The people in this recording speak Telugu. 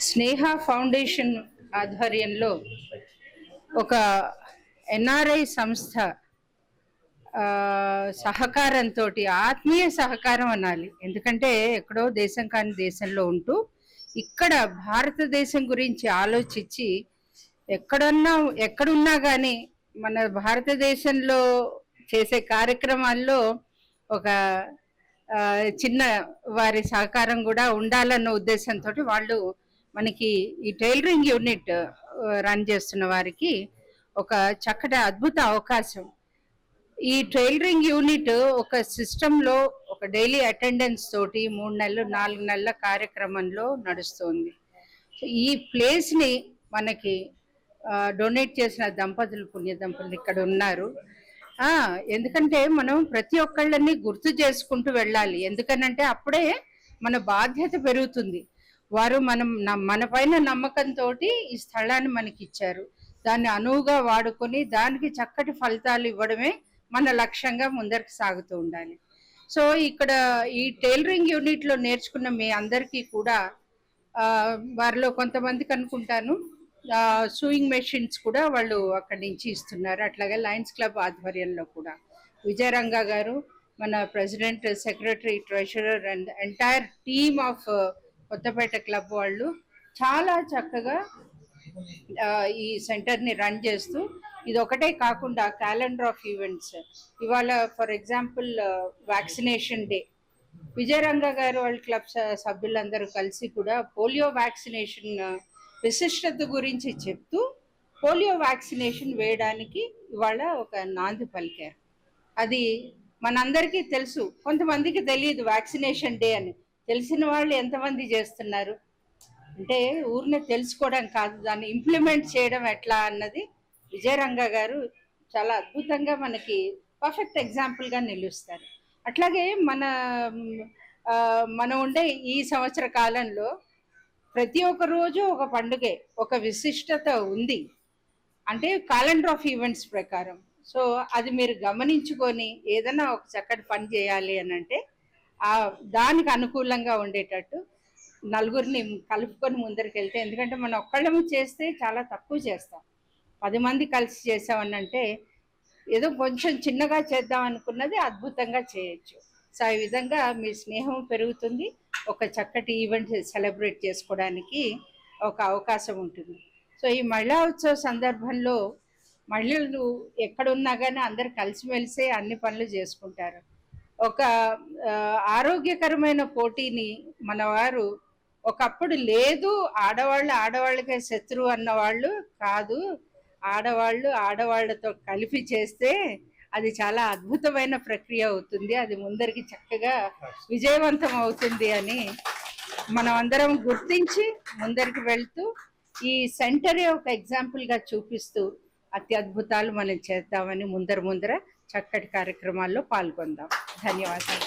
స్నేహ ఫౌండేషన్ ఆధ్వర్యంలో ఒక ఎన్ఆర్ఐ సంస్థ సహకారంతో ఆత్మీయ సహకారం అనాలి. ఎందుకంటే ఎక్కడో దేశం కాని దేశంలో ఉంటూ ఇక్కడ భారతదేశం గురించి ఆలోచించి ఎక్కడున్నా ఎక్కడున్నా కానీ మన భారతదేశంలో చేసే కార్యక్రమాల్లో ఒక చిన్న వారి సహకారం కూడా ఉండాలన్న ఉద్దేశంతో వాళ్ళు మనకి ఈ టైలరింగ్ యూనిట్ రన్ చేస్తున్న వారికి ఒక చక్కటి అద్భుత అవకాశం. ఈ టైలరింగ్ యూనిట్ ఒక సిస్టంలో ఒక డైలీ అటెండెన్స్ తోటి మూడు నెలలు నాలుగు నెలల కార్యక్రమంలో నడుస్తుంది. ఈ ప్లేస్ని మనకి డొనేట్ చేసిన దంపతులు పుణ్య దంపతులు ఇక్కడ ఉన్నారు. ఎందుకంటే మనం ప్రతి ఒక్కళ్ళని గుర్తు చేసుకుంటూ వెళ్ళాలి. ఎందుకనంటే అప్పుడే మన బాధ్యత పెరుగుతుంది. వారు మనం మన పైన నమ్మకంతో ఈ స్థలాన్ని మనకి ఇచ్చారు దాన్ని అనువుగా వాడుకొని దానికి చక్కటి ఫలితాలు ఇవ్వడమే మన లక్ష్యంగా ముందరికి సాగుతూ ఉండాలి. సో ఇక్కడ ఈ టైలరింగ్ యూనిట్లో నేర్చుకున్న మీ అందరికీ కూడా వారిలో కొంతమందికి అనుకుంటాను సూయింగ్ మెషిన్స్ కూడా వాళ్ళు అక్కడి నుంచి ఇస్తున్నారు. అట్లాగే లయన్స్ క్లబ్ ఆధ్వర్యంలో కూడా. విజయరంగ గారు మన president secretary treasurer and entire team of Kothapeta club వాళ్ళు చాలా చక్కగా ఈ సెంటర్ని రన్ చేస్తూ ఇది ఒకటే కాకుండా క్యాలెండర్ ఆఫ్ ఈవెంట్స్. ఇవాళ for example vaccination day. Vijayaranga గారు వాళ్ళ క్లబ్ సభ్యులందరూ కలిసి కూడా పోలియో వ్యాక్సినేషన్ విశిష్టత గురించి చెప్తూ పోలియో వ్యాక్సినేషన్ వేయడానికి ఇవాళ ఒక నాంది పలికారు. అది మనందరికీ తెలుసు. కొంతమందికి తెలియదు వ్యాక్సినేషన్ డే అని. తెలిసిన వాళ్ళు ఎంతమంది చేస్తున్నారు? అంటే ఊరినే తెలుసుకోవడం కాదు దాన్ని ఇంప్లిమెంట్ చేయడం ఎట్లా అన్నది విజయరంగ గారు చాలా అద్భుతంగా మనకి పర్ఫెక్ట్ ఎగ్జాంపుల్గా నిలుస్తారు. అట్లాగే మన మనం ఉండే ఈ సంవత్సర కాలంలో ప్రతి ఒక్క రోజు ఒక పండుగే ఒక విశిష్టత ఉంది. అంటే క్యాలెండర్ ఆఫ్ ఈవెంట్స్ ప్రకారం. సో అది మీరు గమనించుకొని ఏదైనా ఒక చక్కటి పని చేయాలి అని అంటే దానికి అనుకూలంగా ఉండేటట్టు నలుగురిని కలుపుకొని ముందరికి వెళ్తే ఎందుకంటే మనం ఒక్కళ్ళము చేస్తే చాలా తక్కువ చేస్తాం. పది మంది కలిసి చేసామని అంటే ఏదో కొంచెం చిన్నగా చేద్దాం అనుకున్నది అద్భుతంగా చేయొచ్చు. సో ఈ విధంగా మీ స్నేహం పెరుగుతుంది. ఒక చక్కటి ఈవెంట్ సెలబ్రేట్ చేసుకోవడానికి ఒక అవకాశం ఉంటుంది. సో ఈ మహిళా ఉత్సవ సందర్భంలో మహిళలు ఎక్కడున్నా కానీ అందరు కలిసిమెలిసే అన్ని పనులు చేసుకుంటారు. ఒక ఆరోగ్యకరమైన పోటీని మన వారు ఒకప్పుడు లేదు ఆడవాళ్ళు ఆడవాళ్ళకే శత్రువు అన్న వాళ్ళు కాదు. ఆడవాళ్ళు ఆడవాళ్ళతో కలిపి చేస్తే అది చాలా అద్భుతమైన ప్రక్రియ అవుతుంది. అది ముందరికి చక్కగా విజయవంతం అవుతుంది అని మనం అందరం గుర్తించి ముందరికి వెళ్తూ ఈ సెంటరే ఒక ఎగ్జాంపుల్గా చూపిస్తూ అత్యద్భుతాలు మనం చేద్దామని ముందర ముందర చక్కటి కార్యక్రమాల్లో పాల్గొందాం. ధన్యవాదాలు.